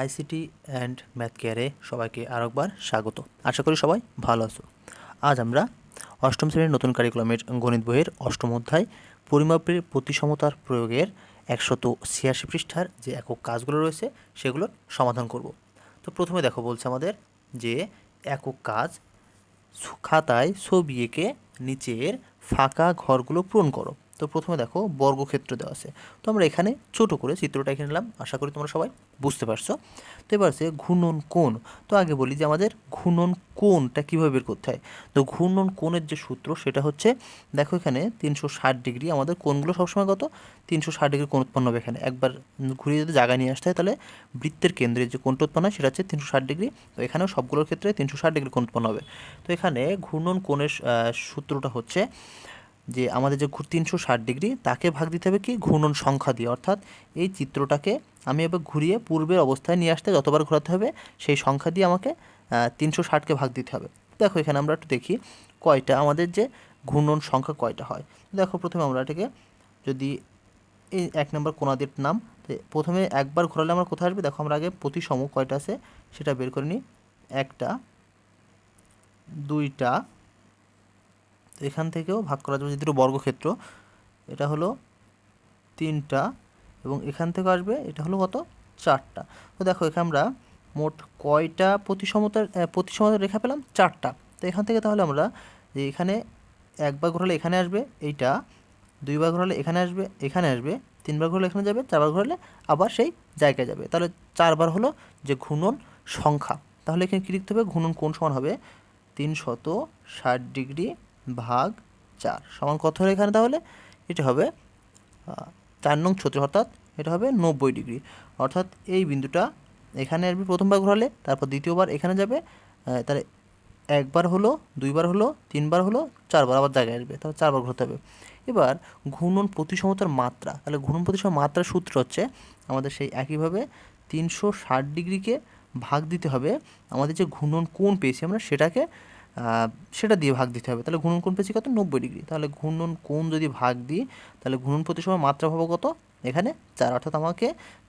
ICT and math কেয়ারে সবাইকে আরেকবার স্বাগত। আশা করি সবাই ভালো আছো। আজ আমরা অষ্টম শ্রেণির নতুন কারিকুলামের গণিত বইয়ের অষ্টম অধ্যায় পরিমাপের প্রতিসমতার প্রয়োগের একশত ছিয়াশি পৃষ্ঠার যে একক কাজগুলো রয়েছে সেগুলোর সমাধান করব। তো প্রথমে দেখো বলছে আমাদের যে একক কাজ খাতায় ছবি এঁকে নিচের ফাঁকা ঘরগুলো পূরণ করো। তো প্রথমে দেখো বর্গক্ষেত্র দেওয়া আছে। তো আমরা এখানে ছোট করে চিত্রটা এঁকে নিলাম। আশা করি তোমরা সবাই বুঝতে পারছ। তো এবার আছে ঘূর্ণন কোণ। তো আগে বলি যে আমাদের ঘূর্ণন কোণটা কীভাবে বের করতে হয়? তো ঘূর্ণন কোণের যে সূত্র সেটা হচ্ছে, দেখো এখানে তিনশো ষাট ডিগ্রি আমাদের কোণগুলো সবসময় কত? তিনশো ষাট ডিগ্রি কোণ উৎপন্ন হবে এখানে। একবার ঘুরিয়ে যদি জায়গায় নিয়ে আসতে হয় তাহলে বৃত্তের কেন্দ্রে যে কোণটা উৎপন্ন হয় সেটা হচ্ছে তিনশো ষাট ডিগ্রি। তো এখানেও সবগুলোর ক্ষেত্রে তিনশো ষাট ডিগ্রি কোণ উৎপন্ন হবে। তো এখানে ঘূর্ণন কোণের সূত্রটা হচ্ছে যে আমাদের যে তিনশো ষাট ডিগ্রি, তাকে ভাগ দিতে হবে কি? ঘূর্ণন সংখ্যা দিয়ে। অর্থাৎ এই চিত্রটাকে আমি এবার ঘুরিয়ে পূর্বের অবস্থায় নিয়ে আসতে যতবার ঘোরাতে হবে, সেই সংখ্যা দিয়ে আমাকে তিনশো ষাটকে ভাগ দিতে হবে। দেখো, এখানে আমরা একটু দেখি কয়টা আমাদের যে ঘূর্ণন সংখ্যা কয়টা হয়। দেখো, প্রথমে আমরা এটাকে যদি এই এক নম্বর কোনাদের নাম প্রথমে একবার ঘোরালে আমরা কোথায় আসবে? দেখো, আমরা আগে প্রতিসম কয়টা আছে সেটা বের করে নিই। একটা, দুইটা এখান থেকেও ভাগ করা যাবে, যেহেতু বর্গক্ষেত্র। এটা হলো তিনটা এবং এখান থেকে আসবে, এটা হলো কত? চারটা। তো দেখো, এখানে আমরা মোট কয়টা প্রতিসমতার প্রতিসমতার রেখা পেলাম? চারটা। তো এখান থেকে তাহলে আমরা যে এখানে একবার ঘোরালে এখানে আসবে, এইটা দুইবার ঘোরালে এখানে আসবে এখানে আসবে তিনবার ঘোরালে এখানে যাবে চারবার ঘোরালে আবার সেই জায়গায় যাবে। তাহলে চারবার হলো যে ঘূর্ণন সংখ্যা। তাহলে এখানে কী লিখতে হবে? ঘূর্ণন কোন সমান হবে? তিনশত ষাট ডিগ্রি ভাগ চার সমান কত হলো এখানে তাহলে? এটা হবে চার নং ছত্রিশ অর্থাৎ এটা হবে নব্বই ডিগ্রি। অর্থাৎ এই বিন্দুটা এখানে আসবে প্রথমবার ঘোরালে তারপর দ্বিতীয়বার এখানে যাবে তাহলে একবার হলো, দুইবার হলো, তিনবার হলো, চারবার আবার জায়গায় আসবে, তাহলে চারবার ঘুরতে হবে। এবার ঘূর্ণন প্রতিসমতার মাত্রা, তাহলে ঘূর্ণন প্রতিসম মাত্রার সূত্র হচ্ছে আমাদের সেই একইভাবে তিনশো ষাট ডিগ্রিকে ভাগ দিতে হবে। আমাদের যে ঘূর্ণন কোণ পেয়েছি আমরা সেটাকে সেটা দিয়ে ভাগ দিতে হবে। তাহলে ঘূর্ণন কোণ পেয়েছি কত? নব্বই ডিগ্রি। তাহলে ঘূর্ণন কোণ যদি ভাগ দিই, তাহলে ঘূর্ণন প্রতিসময় মাত্রা পাবো কত? এখানে চার। অর্থাৎ আমাকে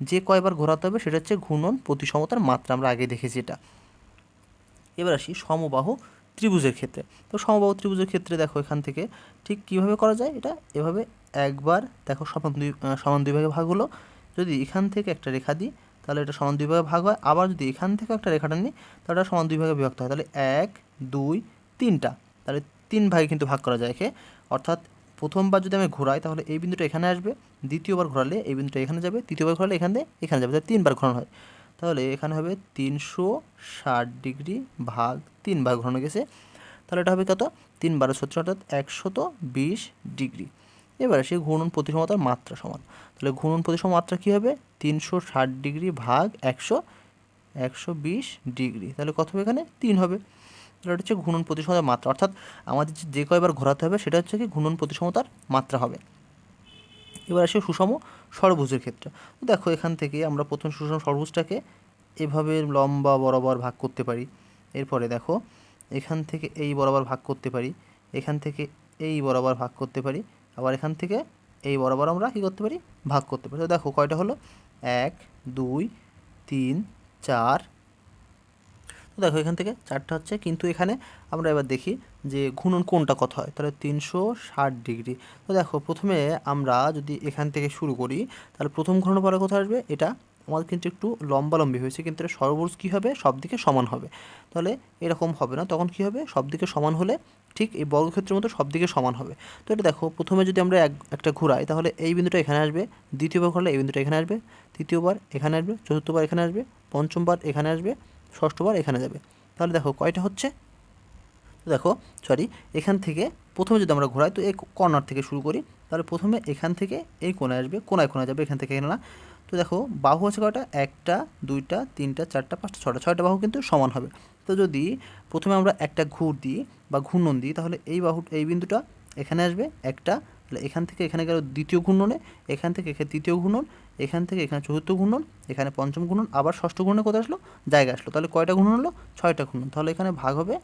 যে কয়বার ঘোরাতে হবে, সেটা হচ্ছে ঘূর্ণন প্রতিসমতার মাত্রা। আমরা আগে দেখেছি এটা। এবার আসি সমবাহু ত্রিভুজের ক্ষেত্রে। তো সমবাহু ত্রিভুজের ক্ষেত্রে দেখো এখান থেকে ঠিক কীভাবে করা যায় এটা? এভাবে একবার দেখো সমান দুই সমান দুই ভাগে ভাগ হলো। যদি এখান থেকে একটা রেখা দিই তাহলে এটা সমান দুই ভাগে ভাগ হয়। আবার যদি এখান থেকে একটা রেখাটা নিই তাহলে এটা সমান দুই ভাগে বিভক্ত হয়। তাহলে এক, দুই, তিনটা। তাহলে তিন ভাগে কিন্তু ভাগ করা যায় একে। অর্থাৎ প্রথমবার যদি আমি ঘোরাই, তাহলে এই বিন্দুটা এখানে আসবে। দ্বিতীয়বার ঘোরালে এই বিন্দুটা এখানে যাবে। তৃতীয়বার ঘোরালে এখান, এখানে যাবে। তাহলে তিনবার ঘোরানো হয়। তাহলে এখানে হবে তিনশো ষাট ডিগ্রি ভাগ তিন ভাগ ঘোরানো গেছে। তাহলে এটা হবে কত? তিন বারো সত্তর অর্থাৎ একশত বিশ ডিগ্রি। এবার আসি ঘূর্ণন প্রতিসমতার মাত্রা সমান। তাহলে ঘূর্ণন প্রতিসম মাত্রা কী হবে? তিনশো ষাট ডিগ্রি ভাগ একশো একশো বিশ ডিগ্রি। তাহলে কত হবে এখানে? তিন হবে। এটা হচ্ছে ঘূর্ণন প্রতিসমতার মাত্রা। অর্থাৎ আমাদের যে- কয়বার ঘোরাতে হবে সেটা হচ্ছে কি ঘূর্ণন প্রতিসমতার মাত্রা হবে। এবার আসি সুষম ষড়ভুজের ক্ষেত্রে। দেখো এখান থেকে আমরা প্রথম সুষম ষড়ভুজটাকে এভাবে লম্বা বরাবর ভাগ করতে পারি। এরপরে দেখো এখান থেকে এই বরাবর ভাগ করতে পারি, এখান থেকে এই বরাবর ভাগ করতে পারি আবার এখান থেকে এই বরাবর আমরা কী করতে পারি? ভাগ করতে পারি। তো দেখো, কয়টা হলো? এক, দুই, তিন, চার। তো দেখো, এখান থেকে চারটা হচ্ছে। কিন্তু এখানে আমরা এবার দেখি যে ঘূর্ণন কোনটা কত হয়? তাহলে তিনশো ষাট ডিগ্রি। তো দেখো, প্রথমে আমরা যদি এখান থেকে শুরু করি, তাহলে প্রথম ঘূর্ণন পরে কোথায় আসবে? এটা আমাদের কিন্তু একটু লম্বালম্বি হয়েছে, কিন্তু এটা সর্বোচ্চ কী হবে? সব দিকে সমান হবে। তাহলে এরকম হবে না। তখন কী হবে? সব দিকে সমান হলে ঠিক এই বর্গক্ষেত্রের মতো সব দিকে সমান হবে। তো এটা দেখো, প্রথমে যদি আমরা এক, একটা ঘুরাই, তাহলে এই বিন্দুটা এখানে আসবে দ্বিতীয়বার ঘুরলে এই বিন্দুটা এখানে আসবে তৃতীয়বার এখানে আসবে চতুর্থবার এখানে আসবে পঞ্চমবার এখানে আসবে ষষ্ঠবার এখানে যাবে। তাহলে দেখো, কয়টা হচ্ছে? দেখো সরি এখান থেকে প্রথমে যদি আমরা ঘোরাই, তো এই কর্নার থেকে শুরু করি, তাহলে প্রথমে এখান থেকে এই কোনায় আসবে কোনায় কোনায় যাবে, এখান থেকে এখানে না। তো দেখো, বাহু আছে কয়টা? একটা, দুইটা, তিনটা, চারটা, পাঁচটা ছটা ছয়টা বাহু কিন্তু সমান হবে। তো যদি প্রথমে আমরা একটা ঘুর দিই বা ঘূর্ণন দিই, তাহলে এই বাহু এই বিন্দুটা এখানে আসবে, একটা, তাহলে এখান থেকে এখানে গেল দ্বিতীয় ঘূর্ণনে, এখান থেকে এখানে তৃতীয় ঘূর্ণন, এখান থেকে এখানে চতুর্থ ঘূর্ণন, এখানে পঞ্চম ঘূর্ণন, আবার ষষ্ঠ ঘূর্ণনে কোথায় আসলো? জায়গা আসলো। তাহলে কয়টা ঘূর্ণন হলো? ছয়টা ঘূর্ণন। তাহলে এখানে ভাগ হবে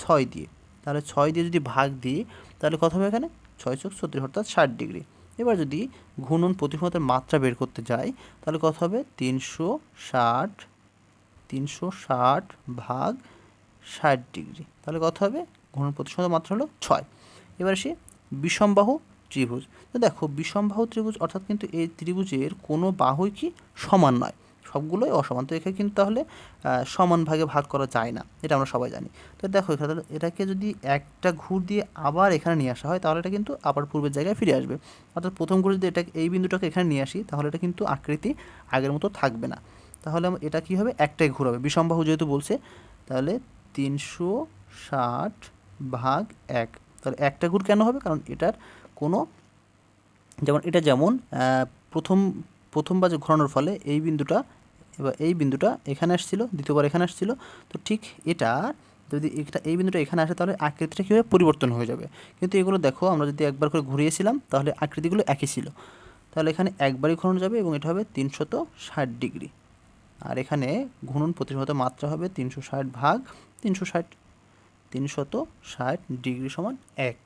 ছয় দিয়ে। তাহলে ছয় দিয়ে যদি ভাগ দিই, তাহলে কত হবে এখানে? ছয় চোখ ছত্রিশ, অর্থাৎ ষাট ডিগ্রি। এবার যদি ঘূর্ণন প্রতিফলনের মাত্রা বের করতে যাই, তাহলে কত হবে? তিনশো ষাট তিনশো ষাট ভাগ ষাট ডিগ্রি। তাহলে কত হবে? ঘূর্ণন প্রতিফলনের মাত্রা হলো ছয়। এবার আসি বিষমবাহু ত্রিভুজ। তো দেখো, বিষমবাহু ত্রিভুজ অর্থাৎ কিন্তু এই ত্রিভুজের কোনো বাহুই কি সমান নয়। সবগুলোই অসমান। তো এখানে কিন্তু তাহলে সমান ভাগে ভাগ করা যায় না। এটা আমরা সবাই জানি। তো দেখো এখানে এটাকে যদি একটা ঘুর দিয়ে আবার এখানে নিয়ে আসা হয়, তাহলে এটা কিন্তু আবার পূর্বের জায়গায় ফিরে আসবে। অর্থাৎ প্রথম ঘুরে যদি এটা এই বিন্দুটাকে এখানে নিয়ে আসি, তাহলে এটা কিন্তু আকৃতি আগের মতো থাকবে না। তাহলে এটা কি হবে? একটাই ঘুর হবে। বিষমবাহু যেহেতু বলছে, তাহলে তিনশো ষাট ভাগ এক। তাহলে একটা ঘুর কেন হবে? কারণ এটার কোনো, যেমন এটা যেমন প্রথম প্রথমবার যে ঘোরানোর ফলে এই বিন্দুটা এবার এই বিন্দুটা এখানে আসছিল, দ্বিতীয়বার এখানে আসছিল। তো ঠিক এটা যদি এটা, এই বিন্দুটা এখানে আসে তাহলে আকৃতিটা কীভাবে পরিবর্তন হয়ে যাবে? কিন্তু এগুলো দেখো, আমরা যদি একবার করে ঘুরিয়েছিলাম, তাহলে আকৃতিগুলো একই ছিল। তাহলে এখানে একবারই ঘোরানো যাবে এবং এটা হবে তিনশত ষাট ডিগ্রি। আর এখানে ঘূর্ণন প্রতিশত মাত্রা হবে তিনশো ষাট ভাগ তিনশো ষাট। তিনশত ষাট ডিগ্রি সমান এক।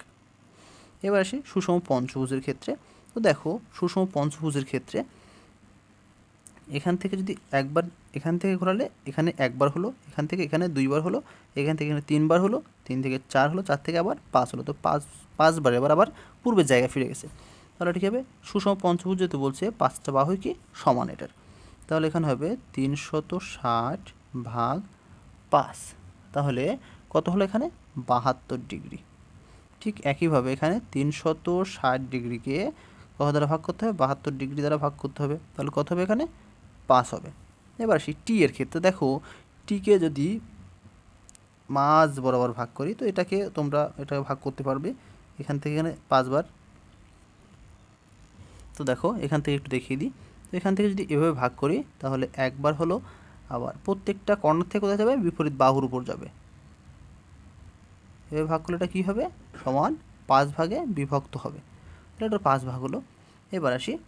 এবার আসি সুষম পঞ্চভুজের ক্ষেত্রে। তো দেখো, সুষম পঞ্চভুজের ক্ষেত্রে এখান থেকে যদি একবার, এখান থেকে ঘোরালে এখানে একবার হলো, এখান থেকে এখানে দুইবার হলো, এখান থেকে এখানে তিনবার হলো, তিন থেকে চার হলো, চার থেকে আবার পাঁচ হলো। তো পাঁচ, পাঁচবার এবার আবার পূর্বের জায়গায় ফিরে গেছে। তাহলে ঠিক হবে, সুষম পঞ্চভুজ যেহেতু বলছে, পাঁচটা বাহুই কি সমান এটার। তাহলে এখানে হবে তিনশত ষাট ভাগ পাঁচ। তাহলে কত হলো এখানে? বাহাত্তর ডিগ্রি। ঠিক একইভাবে এখানে তিনশত ষাট ডিগ্রিকে কত দ্বারা ভাগ করতে হবে? বাহাত্তর ডিগ্রি দ্বারা ভাগ করতে হবে। তাহলে কত হবে এখানে? পাঁচ হবে। এবার আসি টি এর ক্ষেত্রে। দেখো টিকে যদি মাঝ বরাবর ভাগ করি, তো এটাকে তোমরা, এটাকে ভাগ করতে পারবে। এখান থেকে এখানে পাঁচবার। তো দেখো, এখান থেকে একটু দেখিয়ে দিই। তো এখান থেকে যদি এভাবে ভাগ করি, তাহলে একবার হলো, আবার প্রত্যেকটা কর্নার থেকে কোথায় যাবে? বিপরীত বাহুর উপর যাবে। এভাবে ভাগ করলে এটা কী হবে? সমান পাঁচ ভাগে বিভক্ত হবে। এটা পাঁচ ভাগ হলো। এবার আসি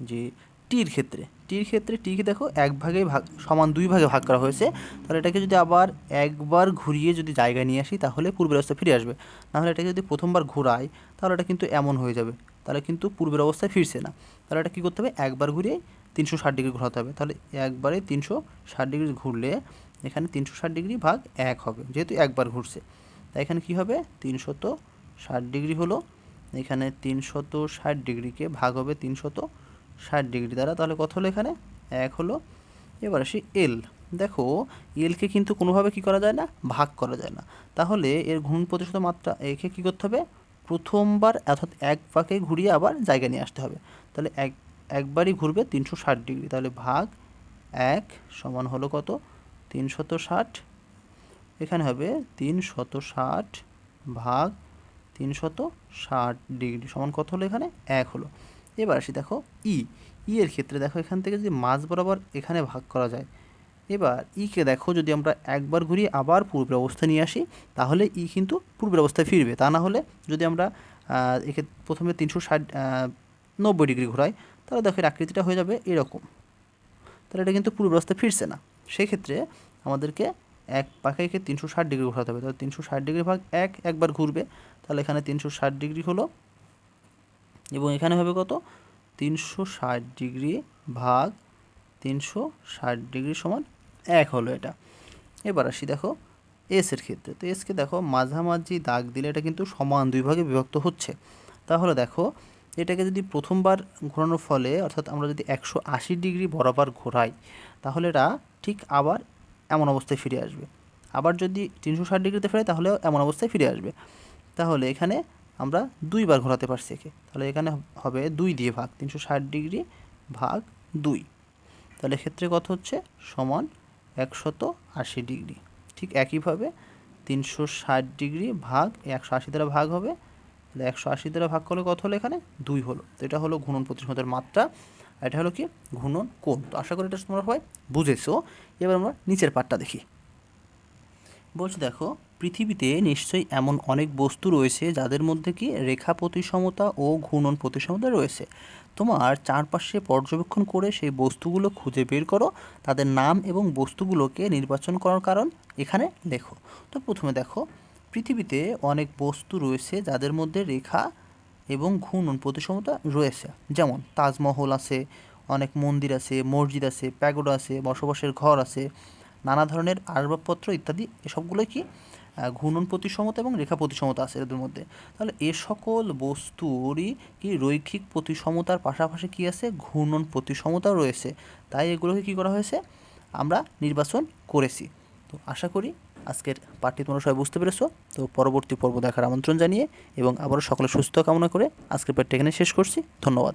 যে টির ক্ষেত্রে। টির ক্ষেত্রে টিকে দেখো এক ভাগে ভাগ, সমান দুই ভাগে ভাগ করা হয়েছে। তাহলে এটাকে যদি আবার একবার ঘুরিয়ে যদি জায়গায় নিয়ে আসি, তাহলে পূর্বের অবস্থায় ফিরে আসবে। নাহলে এটাকে যদি প্রথমবার ঘোরাই, তাহলে এটা কিন্তু এমন হয়ে যাবে। তাহলে কিন্তু পূর্বের অবস্থায় ফিরছে না। তাহলে এটা কী করতে হবে? একবার ঘুরিয়ে তিনশো ষাট ডিগ্রি ঘোরাতে হবে। তাহলে একবারে তিনশো ষাট ডিগ্রি ঘুরলে এখানে তিনশো ষাট ডিগ্রি ভাগ এক হবে, যেহেতু একবার ঘুরছে। তাই এখানে কী হবে? তিনশত ষাট ডিগ্রি হলো। এখানে তিনশত ষাট ডিগ্রিকে ভাগ হবে তিনশত ষাট ডিগ্রি দ্বারা, তাহলে কত হলো এখানে? এক হলো, এবার আসি এল দেখো এলকে কিন্তু কোনোভাবে কি করা যায় না? ভাগ করা যায় না। তাহলে এর ঘূর্ণন প্রতিশত মাত্রা একে কী করতে হবে? প্রথমবার, অর্থাৎ এক পাকে ঘুরিয়ে আবার জায়গা নিয়ে আসতে হবে। তাহলে এক, একবারই ঘুরবে তিনশো ষাট ডিগ্রি। তাহলে ভাগ এক সমান হলো কত? তিনশত ষাট। এখানে হবে তিন শত ষাট ভাগ তিনশত ষাট ডিগ্রি। সমান কত হলো এখানে? এক হলো। এবার আসি দেখো ই। ই এর ক্ষেত্রে দেখো এখান থেকে যদি মাঝ বরাবর এখানে ভাগ করা যায়, এবার ইকে দেখো যদি আমরা একবার ঘুরিয়ে আবার পূর্বের অবস্থায় নিয়ে আসি, তাহলে ই কিন্তু পূর্বের অবস্থায় ফিরবে। তা না হলে যদি আমরা একে প্রথমে তিনশো ষাট নব্বই ডিগ্রি ঘোরাই, তাহলে দেখো এর আকৃতিটা হয়ে যাবে এরকম। তাহলে এটা কিন্তু পূর্ব অবস্থায় ফিরছে না। সেই ক্ষেত্রে আমাদেরকে এক পাখাইকে তিনশো ষাট ডিগ্রি ঘোরাতে হবে। তাহলে তিনশো ষাট ডিগ্রি ভাগ এক একবার ঘুরবে, তাহলে এখানে তিনশো ষাট ডিগ্রি হলো এবং এখানে হবে কত? তিনশো ষাট ডিগ্রি ভাগ তিনশো ষাট ডিগ্রি সমান এক হলো এটা। এবার আসি দেখো এসের ক্ষেত্রে। তো এসকে দেখো মাঝামাঝি দাগ দিলে এটা কিন্তু সমান দুই ভাগে বিভক্ত হচ্ছে। তাহলে দেখো এটাকে যদি প্রথমবার ঘোরানোর ফলে অর্থাৎ আমরা যদি একশো আশি ডিগ্রি বরাবর ঘোরাই, তাহলে এটা ঠিক আবার এমন অবস্থায় ফিরে আসবে। আবার যদি তিনশো ষাট ডিগ্রিতে ফেরে তাহলেও এমন অবস্থায় ফিরে আসবে। তাহলে এখানে আমরা দুইবার ঘোরাতে পারছি একে। তাহলে এখানে হবে দুই দিয়ে ভাগ, তিনশো ষাট ডিগ্রি ভাগ দুই। তাহলে এক্ষেত্রে কত হচ্ছে? সমান একশত আশি ডিগ্রি। ঠিক একইভাবে তিনশো ষাট ডিগ্রি ভাগ একশো আশি দ্বারা ভাগ হবে। তাহলে একশো আশি দ্বারা ভাগ করলে কত হলো এখানে? দুই হলো। তো এটা হলো ঘূর্ণন প্রতিশোধের মাত্রা। এটা হলো কি? ঘূর্ণন কোণ। তো আশা করি এটা তোমরা সবাই বুঝেছ। এবার আমরা নিচের পার্টটা দেখি। বলছি, দেখো, পৃথিবীতে নিশ্চয়ই এমন অনেক বস্তু রয়েছে যাদের মধ্যে কি রেখা প্রতিসমতা ও ঘূর্ণন প্রতিসমতা রয়েছে। তোমার চারপাশে পর্যবেক্ষণ করে সেই বস্তুগুলো খুঁজে বের করো। তাদের নাম এবং বস্তুগুলোকে নির্বাচন করার কারণ এখানে লেখো তো প্রথমে দেখো, পৃথিবীতে অনেক বস্তু রয়েছে যাদের মধ্যে রেখা এবং ঘূর্ণন প্রতিসমতা রয়েছে। যেমন তাজমহল আছে, অনেক মন্দির আছে, মসজিদ আছে, প্যাগোডা আছে, বসবাসের ঘর আছে নানা ধরনের আসবাবপত্র ইত্যাদি, এসবগুলোই কি ঘূর্ণন প্রতিসমতা এবং রেখা প্রতিসমতা আছে এদের মধ্যে। তাহলে এ সকল বস্তুরই কি রৈখিক প্রতিসমতার পাশাপাশি কি আছে? ঘূর্ণন প্রতিসমতাও রয়েছে। তাই এগুলোকে কি করা হয়েছে? আমরা নির্বাচন করেছি। তো আশা করি আজকের পাঠটি তোমরা সবাই বুঝতে পেরেছ। তো পরবর্তী পর্ব দেখার আমন্ত্রণ জানিয়ে এবং আবারও সকলে সুস্থ কামনা করে আজকের পাঠটি এখানে শেষ করছি। ধন্যবাদ।